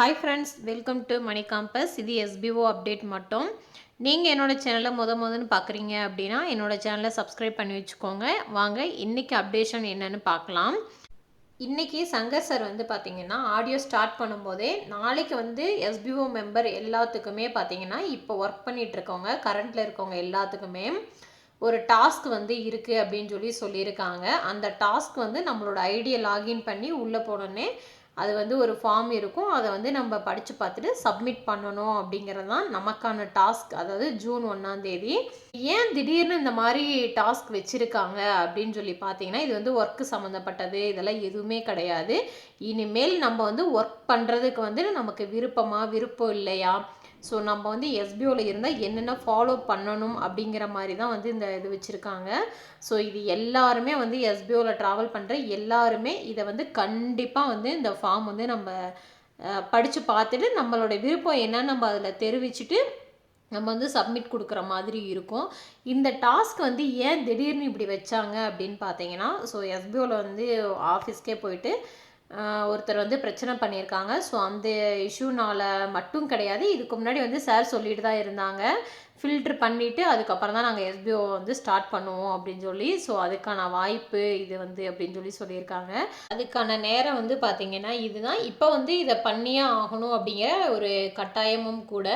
Hi friends welcome to money compass இது SPO update மட்டும். நீங்கள் என்னோடய சேனலை முத முதன்னு பார்க்குறீங்க அப்படின்னா என்னோடய சேனலை சப்ஸ்கிரைப் பண்ணி வச்சுக்கோங்க. வாங்க இன்றைக்கி அப்டேஷன் என்னன்னு பார்க்கலாம் இன்றைக்கி சங்கர் சார் வந்து பார்த்திங்கன்னா ஆடியோ ஸ்டார்ட் பண்ணும்போதே நாளைக்கு வந்து எஸ்பிஓ மெம்பர் எல்லாத்துக்குமே பார்த்தீங்கன்னா இப்போ ஒர்க் பண்ணிகிட்ருக்கவங்க கரண்ட்டில் இருக்கவங்க எல்லாத்துக்குமே ஒரு டாஸ்க் வந்து இருக்குது அப்படின்னு சொல்லி சொல்லியிருக்காங்க. அந்த டாஸ்க் வந்து நம்மளோட ஐடியை லாகின் பண்ணி உள்ளே போனோடனே அது வந்து ஒரு ஃபார்ம் இருக்கும். அதை வந்து நம்ம படித்து பார்த்துட்டு சப்மிட் பண்ணணும் அப்படிங்கிறது தான் நமக்கான டாஸ்க் அதாவது ஜூன் ஒன்றாந்தேதி ஏன் திடீர்னு இந்த மாதிரி டாஸ்க் வச்சுருக்காங்க அப்படின்னு சொல்லி பார்த்தீங்கன்னா இது வந்து ஒர்க்கு சம்மந்தப்பட்டது இதெல்லாம் எதுவுமே கிடையாது. இனிமேல் நம்ம வந்து ஒர்க் பண்ணுறதுக்கு வந்து நமக்கு விருப்பமா விருப்பம் இல்லையா? ஸோ நம்ம வந்து எஸ்பிஓவில் இருந்தால் என்னென்ன ஃபாலோ பண்ணணும் அப்படிங்கிற மாதிரி தான் வந்து இந்த இது வச்சுருக்காங்க. ஸோ இது எல்லாருமே வந்து எஸ்பிஓவில் ட்ராவல் பண்ணுற எல்லாருமே இதை வந்து கண்டிப்பாக வந்து இந்த ஃபார்ம் வந்து நம்ம படித்து பார்த்துட்டு நம்மளோட விருப்பம் என்னன்னு நம்ம அதில் தெரிவிச்சுட்டு நம்ம வந்து சப்மிட் கொடுக்குற மாதிரி இருக்கும். இந்த டாஸ்க் வந்து ஏன் திடீர்னு இப்படி வச்சாங்க அப்படின்னு பார்த்தீங்கன்னா ஸோ எஸ்பிஓவில் வந்து ஆஃபீஸ்க்கே போயிட்டு ஒருத்தர் வந்து பிரச்சனை பண்ணியிருக்காங்க. ஸோ அந்த இஷ்யூனால் மட்டும் கிடையாது இதுக்கு முன்னாடி வந்து சார் சொல்லிட்டு தான் இருந்தாங்க. ஃபில்ட்ரு பண்ணிவிட்டு அதுக்கப்புறம் தான் நாங்கள் எஸ்பிஓ வந்து ஸ்டார்ட் பண்ணுவோம் அப்படின்னு சொல்லி ஸோ அதுக்கான வாய்ப்பு இது வந்து அப்படின்னு சொல்லி சொல்லியிருக்காங்க. அதுக்கான நேரம் வந்து பார்த்திங்கன்னா இதுதான். இப்போ வந்து இதை பண்ணியே ஆகணும் அப்படிங்கிற ஒரு கட்டாயமும் கூட.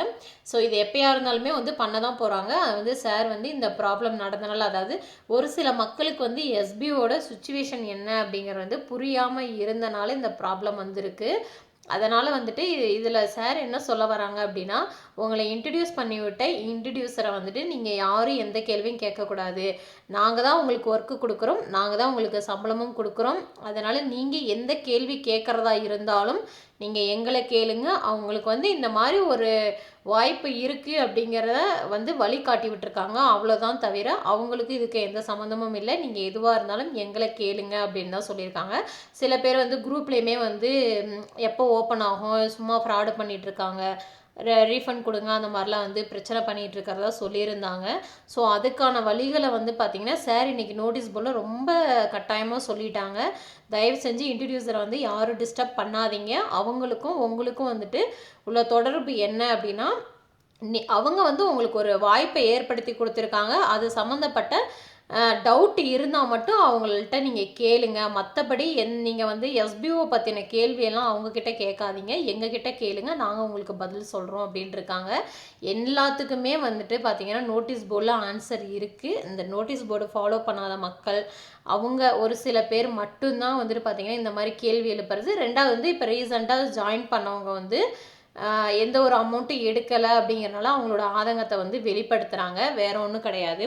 ஸோ இது எப்போயா இருந்தாலுமே வந்து பண்ண தான் போகிறாங்க அது வந்து சார் வந்து இந்த ப்ராப்ளம் நடந்தனால அதாவது ஒரு சில மக்களுக்கு வந்து எஸ்பிஓட சுச்சுவேஷன் என்ன அப்படிங்கிறது வந்து புரியாமல் இருந்தனால இந்த ப்ராப்ளம் வந்திருக்கு. அதனால் வந்துட்டு இது இதில் சார் என்ன சொல்ல வராங்க அப்படின்னா உங்களை இன்ட்ரடியூஸ் பண்ணிவிட்ட இன்ட்ரடியூசரை வந்துட்டு நீங்கள் யாரும் எந்த கேள்வியும் கேட்கக்கூடாது. நாங்கள் தான் உங்களுக்கு ஒர்க்கு கொடுக்குறோம். நாங்கள் தான் உங்களுக்கு சம்பளமும் கொடுக்குறோம். அதனால் நீங்கள் எந்த கேள்வி கேட்குறதா இருந்தாலும் நீங்கள் எங்களை கேளுங்க. அவங்களுக்கு வந்து இந்த மாதிரி ஒரு வாய்ப்பு இருக்குது அப்படிங்கிறத வந்து வழி காட்டி விட்டுருக்காங்க. அவ்வளோதான் தவிர அவங்களுக்கு இதுக்கு எந்த சம்மந்தமும் இல்லை. நீங்கள் எதுவாக இருந்தாலும் எங்களை கேளுங்க அப்படின்னு தான் சொல்லியிருக்காங்க. சில பேர் வந்து குரூப்லேயுமே வந்து எப்போ ஓப்பன் ஆகும்? சும்மா ஃப்ராடு பண்ணிகிட்ருக்காங்க ரீஃபண்ட் கொடுங்க அந்த மாதிரிலாம் வந்து பிரச்சனை பண்ணிகிட்டு இருக்கிறதா சொல்லியிருந்தாங்க. ஸோ அதுக்கான வழிகளை வந்து பார்த்திங்கன்னா சார் இன்றைக்கி நோட்டீஸ் போல் ரொம்ப கட்டாயமாக சொல்லிட்டாங்க. தயவு செஞ்சு இன்ட்ரடியூசரை வந்து யாரும் டிஸ்டர்ப் பண்ணாதீங்க. அவங்களுக்கும் உங்களுக்கும் வந்துட்டு உள்ள தொடர்பு என்ன அப்படின்னா அவங்க வந்து உங்களுக்கு ஒரு வாய்ப்பை ஏற்படுத்தி கொடுத்துருக்காங்க. அது சம்மந்தப்பட்ட டவுட் இருந்தால் மட்டும் அவங்கள்ட்ட நீங்கள் கேளுங்க. மற்றபடி என் நீங்கள் வந்து எஸ்பிஓ பற்றின கேள்வியெல்லாம் அவங்கக்கிட்ட கேட்காதீங்க. எங்ககிட்ட கேளுங்க. நாங்கள் உங்களுக்கு பதில் சொல்கிறோம் அப்படின்ட்டுருக்காங்க எல்லாத்துக்குமே வந்துட்டு பார்த்தீங்கன்னா நோட்டீஸ் போர்டில் ஆன்சர் இருக்குது இந்த நோட்டீஸ் போர்டு ஃபாலோ பண்ணாத மக்கள் அவங்க ஒரு சில பேர் மட்டும்தான் வந்துட்டு பார்த்தீங்கன்னா இந்த மாதிரி கேள்வி எழுப்புறது. ரெண்டாவது வந்து இப்போ ரீசெண்டாக ஜாயின் பண்ணவங்க வந்து எந்த ஒரு அமௌண்ட்டும் எடுக்கலை அப்படிங்கிறனால அவங்களோட ஆதங்கத்தை வந்து வெளிப்படுத்துகிறாங்க வேற ஒன்றும் கிடையாது.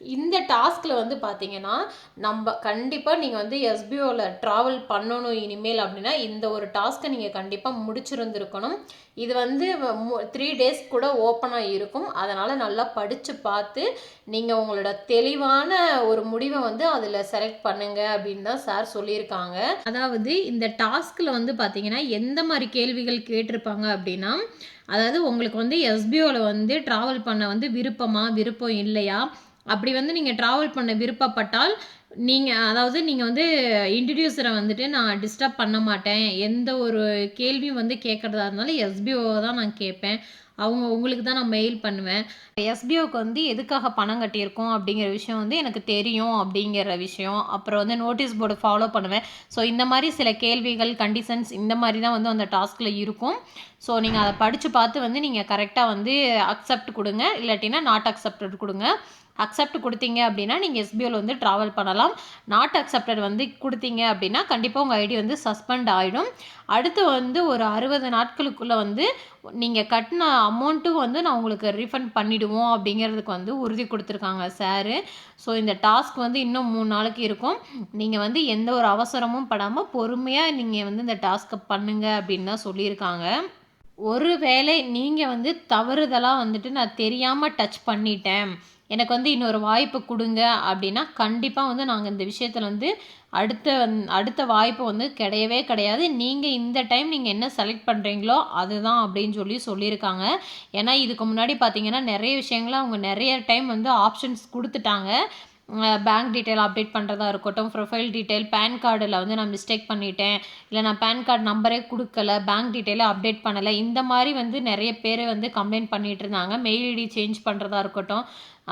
இந்த டாஸ்கில் வந்து பார்த்தீங்கன்னா நம்ம கண்டிப்பாக நீங்கள் வந்து எஸ்பிஓவில் ட்ராவல் பண்ணணும் இனிமேல் அப்படின்னா இந்த ஒரு டாஸ்க்கை நீங்கள் கண்டிப்பாக முடிச்சிருந்துருக்கணும். இது வந்து த்ரீ டேஸ் கூட ஓப்பனாக இருக்கும். அதனால் நல்லா படித்து பார்த்து நீங்கள் உங்களோட தெளிவான ஒரு முடிவை வந்து அதில் செலக்ட் பண்ணுங்க அப்படின்னு தான் சார் சொல்லியிருக்காங்க. அதாவது இந்த டாஸ்கில் வந்து பார்த்தீங்கன்னா எந்த மாதிரி கேள்விகள் கேட்டிருப்பாங்க அப்படின்னா அதாவது உங்களுக்கு வந்து எஸ்பிஓவில் வந்து ட்ராவல் பண்ண வந்து விருப்பமா விருப்பம் இல்லையா? அப்படி வந்து நீங்கள் ட்ராவல் பண்ண விருப்பப்பட்டால் நீங்கள் அதாவது நீங்கள் வந்து இன்ட்ரடியூசரை வந்துட்டு நான் டிஸ்டர்ப் பண்ண மாட்டேன். எந்த ஒரு கேள்வியும் வந்து கேட்குறதா இருந்தாலும் எஸ்பிஓவை தான் நான் கேட்பேன். அவங்க உங்களுக்கு தான் நான் மெயில் பண்ணுவேன். எஸ்பிஓக்கு வந்து எதுக்காக பணம் கட்டியிருக்கோம் அப்படிங்கிற விஷயம் வந்து எனக்கு தெரியும் அப்படிங்கிற விஷயம். அப்புறம் வந்து நோட்டீஸ் போர்டு ஃபாலோ பண்ணுவேன். ஸோ இந்த மாதிரி சில கேள்விகள் கண்டிஷன்ஸ் இந்த மாதிரி தான் வந்து அந்த டாஸ்கில் இருக்கும். ஸோ நீங்கள் அதை படித்து பார்த்து வந்து நீங்கள் கரெக்டாக வந்து அக்செப்ட் கொடுங்க. இல்லாட்டினா நாட் அக்செப்டட் கொடுங்க. அக்செப்ட் கொடுத்தீங்க அப்படின்னா நீங்கள் எஸ்பிஓவில் வந்து ட்ராவல் பண்ணலாம். நாட் அக்செப்டட் வந்து கொடுத்தீங்க அப்படின்னா கண்டிப்பாக உங்கள் ஐடி வந்து சஸ்பெண்ட் ஆகிடும் அடுத்து வந்து ஒரு அறுபது நாட்களுக்குள்ளே வந்து நீங்கள் கட்டின அமௌண்ட்டும் வந்து நான் உங்களுக்கு ரீஃபண்ட் பண்ணிவிடுவோம் அப்படிங்கிறதுக்கு வந்து உறுதி கொடுத்துருக்காங்க சாரு ஸோ இந்த டாஸ்க் வந்து இன்னும் மூணு நாளைக்கு இருக்கும். நீங்கள் வந்து எந்த ஒரு அவசரமும் படாமல் பொறுமையாக நீங்கள் வந்து இந்த டாஸ்க்கை பண்ணுங்க அப்படின்னு தான் சொல்லியிருக்காங்க. ஒரு வேளை நீங்கள் வந்து தவறுதலாக வந்துட்டு நான் தெரியாமல் டச் பண்ணிட்டேன். எனக்கு வந்து இன்னொரு வாய்ப்பு கொடுங்க அப்படின்னா கண்டிப்பாக வந்து நாங்கள் இந்த விஷயத்தில் வந்து அடுத்த அடுத்த வாய்ப்பு வந்து கிடையவே கிடையாது. நீங்கள் இந்த டைம் நீங்கள் என்ன செலக்ட் பண்ணுறீங்களோ அதுதான் அப்படின்னு சொல்லி சொல்லியிருக்காங்க. ஏன்னா இதுக்கு முன்னாடி பார்த்தீங்கன்னா நிறைய விஷயங்களை அவங்க நிறைய டைம் வந்து ஆப்ஷன்ஸ் கொடுத்துட்டாங்க. பேங்க் டீட்டெயில் அப்டேட் பண்ணுறதா இருக்கட்டும் ப்ரொஃபைல் டீட்டெயில் பேன் கார்டில் வந்து நான் மிஸ்டேக் பண்ணிட்டேன் இல்லை நான் பேன் கார்டு நம்பரே கொடுக்கல பேங்க் டீட்டெயிலை அப்டேட் பண்ணலை இந்த மாதிரி வந்து நிறைய பேர் வந்து கம்ப்ளைண்ட் பண்ணிட்டு இருந்தாங்க. மெயில் ஐடி சேஞ்ச் பண்ணுறதா இருக்கட்டும்.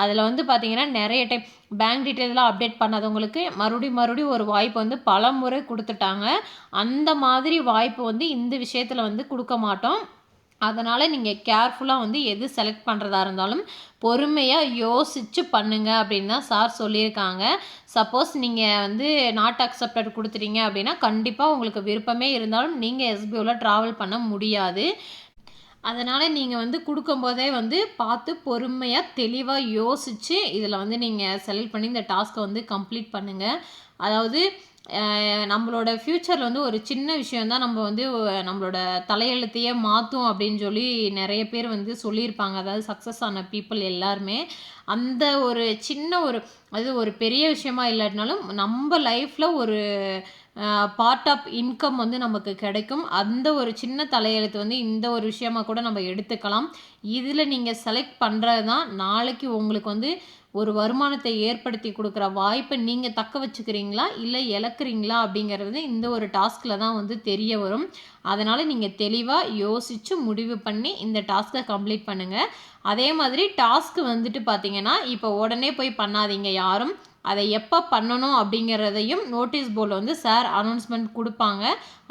அதில் வந்து பார்த்தீங்கன்னா நிறைய டைம் பேங்க் டீட்டெயிலாம் அப்டேட் பண்ணாதவங்களுக்கு மறுபடியும் மறுபடியும் ஒரு வாய்ப்பு வந்து பல முறை கொடுத்துட்டாங்க. அந்த மாதிரி வாய்ப்பு வந்து இந்த விஷயத்தில் வந்து கொடுக்க மாட்டோம். அதனால் நீங்கள் கேர்ஃபுல்லாக வந்து எது செலக்ட் பண்ணுறதா இருந்தாலும் பொறுமையாக யோசித்து பண்ணுங்க அப்படின்னு தான் சார் சொல்லியிருக்காங்க. சப்போஸ் நீங்கள் வந்து நாட் அக்செப்டட் கொடுத்துட்டீங்க அப்படின்னா கண்டிப்பாக உங்களுக்கு விருப்பமே இருந்தாலும் நீங்கள் எஸ்பியூவில் ட்ராவல் பண்ண முடியாது. அதனால் நீங்கள் வந்து கொடுக்கும்போதே வந்து பார்த்து பொறுமையாக தெளிவாக யோசித்து இதில் வந்து நீங்கள் செலக்ட் பண்ணி இந்த டாஸ்க்கை வந்து கம்ப்ளீட் பண்ணுங்கள் அதாவது நம்மளோட ஃப்யூச்சரில் வந்து ஒரு சின்ன விஷயந்தான் நம்ம வந்து நம்மளோட தலையெழுத்தையே மாற்றும் அப்படின்னு சொல்லி நிறைய பேர் வந்து சொல்லியிருப்பாங்க. அதாவது சக்ஸஸ் ஆன பீப்புள் எல்லாருமே. அந்த ஒரு சின்ன ஒரு அது ஒரு பெரிய விஷயமா இல்லாட்டினாலும் நம்ம லைஃப்பில் ஒரு பார்ட் ஆஃப் இன்கம் வந்து நமக்கு கிடைக்கும். அந்த ஒரு சின்ன தலையெழுத்து வந்து இந்த ஒரு விஷயமா கூட நம்ம எடுத்துக்கலாம். இதில் நீங்கள் செலக்ட் பண்ணுறது தான் நாளைக்கு உங்களுக்கு வந்து ஒரு வருமானத்தை ஏற்படுத்தி கொடுக்குற வாய்ப்பை நீங்கள் தக்க வச்சுக்கிறீங்களா? இல்லை இழக்கிறீங்களா? அப்படிங்கிறது இந்த ஒரு டாஸ்கில் தான் வந்து தெரிய வரும். அதனால் நீங்கள் தெளிவாக யோசித்து முடிவு பண்ணி இந்த டாஸ்க்கை கம்ப்ளீட் பண்ணுங்கள் அதே மாதிரி டாஸ்க்கு வந்துட்டு பார்த்தீங்கன்னா இப்போ உடனே போய் பண்ணாதீங்க யாரும். அதை எப்போ பண்ணணும் அப்படிங்கிறதையும் நோட்டீஸ் போர்டில் வந்து சார் அனௌன்ஸ்மெண்ட் கொடுப்பாங்க.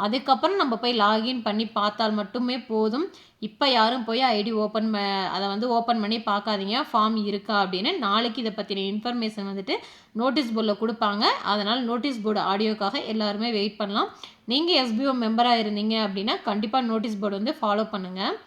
அதுக்கப்புறம் நம்ம போய் லாகின் பண்ணி பார்த்தால் மட்டுமே போதும். இப்போ யாரும் போய் ஐடி ஓப்பன் அதை வந்து ஓப்பன் பண்ணி பார்க்காதீங்க. ஃபார்ம் இருக்கா அப்படின்னு நாளைக்கு இதை பற்றின இன்ஃபர்மேஷன் வந்துட்டு நோட்டீஸ் போர்டில் கொடுப்பாங்க. அதனால் நோட்டீஸ் போர்டு ஆடியோக்காக எல்லாருமே வெயிட் பண்ணலாம். நீங்கள் எஸ்பிஓ மெம்பராக இருந்தீங்க அப்படின்னா கண்டிப்பாக நோட்டீஸ் போர்டு வந்து ஃபாலோ பண்ணுங்கள்